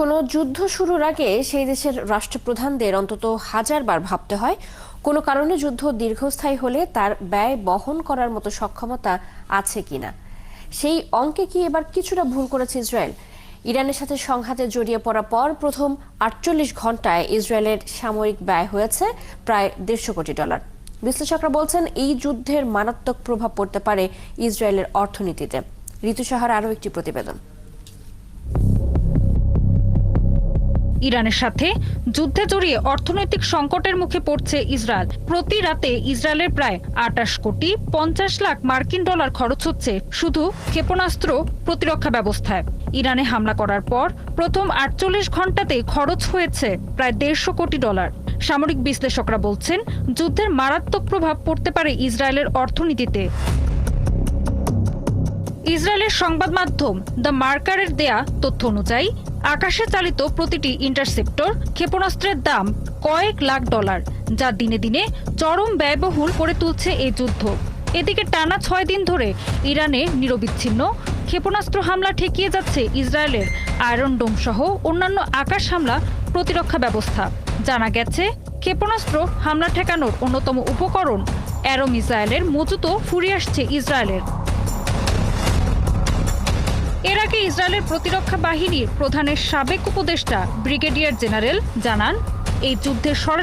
কোনো যুদ্ধ শুরুর আগে সেই দেশের রাষ্ট্রপ্রধানদের অন্তত হাজারবার ভাবতে হয়। কোনো কারণে যুদ্ধ দীর্ঘস্থায়ী হলে তার ব্যয় বহন করার মতো সক্ষমতা আছে কিনা? সেই অঙ্কে কি এবার কিছুটা ভুল করেছে ইসরায়েল? ইরানের সাথে সংঘাতে জড়িয়ে পড়ার পর প্রথম আটচল্লিশ ঘন্টায় ইসরায়েলের সামরিক ব্যয় হয়েছে প্রায় দেড়শো কোটি ডলার। বিশ্লেষকরা বলছেন, এই যুদ্ধের মারাত্মক প্রভাব পড়তে পারে ইসরায়েলের অর্থনীতিতে। ঋতু সাহার আরও একটি প্রতিবেদন। ইরানের সাথে। যুদ্ধে জড়িয়ে অর্থনৈতিক সংকটের মুখে পড়ছে ইসরায়েল। প্রতি রাতে ইসরায়েলের প্রায় আটাশ কোটি পঞ্চাশ লাখ মার্কিন ডলার খরচ হচ্ছে শুধু ক্ষেপণাস্ত্র প্রতিরক্ষা ব্যবস্থায়। ইরানে হামলা করার পর প্রথম আটচল্লিশ ঘন্টাতে খরচ হয়েছে প্রায় দেড়শো কোটি ডলার। সামরিক বিশ্লেষকরা বলছেন, যুদ্ধের মারাত্মক প্রভাব পড়তে পারে ইসরায়েলের অর্থনীতিতে। ইসরায়েলের সংবাদ মাধ্যম দ্য মার্কারের দেয়া তথ্য অনুযায়ী, আকাশে চালিত প্রতিটি ইন্টারসেপ্টর ক্ষেপণাস্ত্রের দাম কয়েক লাখ ডলার, যা দিনে দিনে চরম ব্যয়বহুল করে তুলছে এই যুদ্ধ। এদিকে টানা ছয় দিন ধরে ইরানে নিরবিচ্ছিন্ন ক্ষেপণাস্ত্র হামলা ঠেকিয়ে যাচ্ছে ইসরায়েলের আয়রন ডোম সহ অন্যান্য আকাশ হামলা প্রতিরক্ষা ব্যবস্থা। জানা গেছে, ক্ষেপণাস্ত্র হামলা ঠেকানোর অন্যতম উপকরণ অ্যারো মিসাইলের মজুতও ফুরিয়ে আসছে ইসরায়েলের। এর ইসরায়েলের প্রতিরক্ষা বাহিনীর প্রধানের সাবেক উপদেষ্টা ব্রিগেডিয়ার জেনারেল জানান এই যুদ্ধের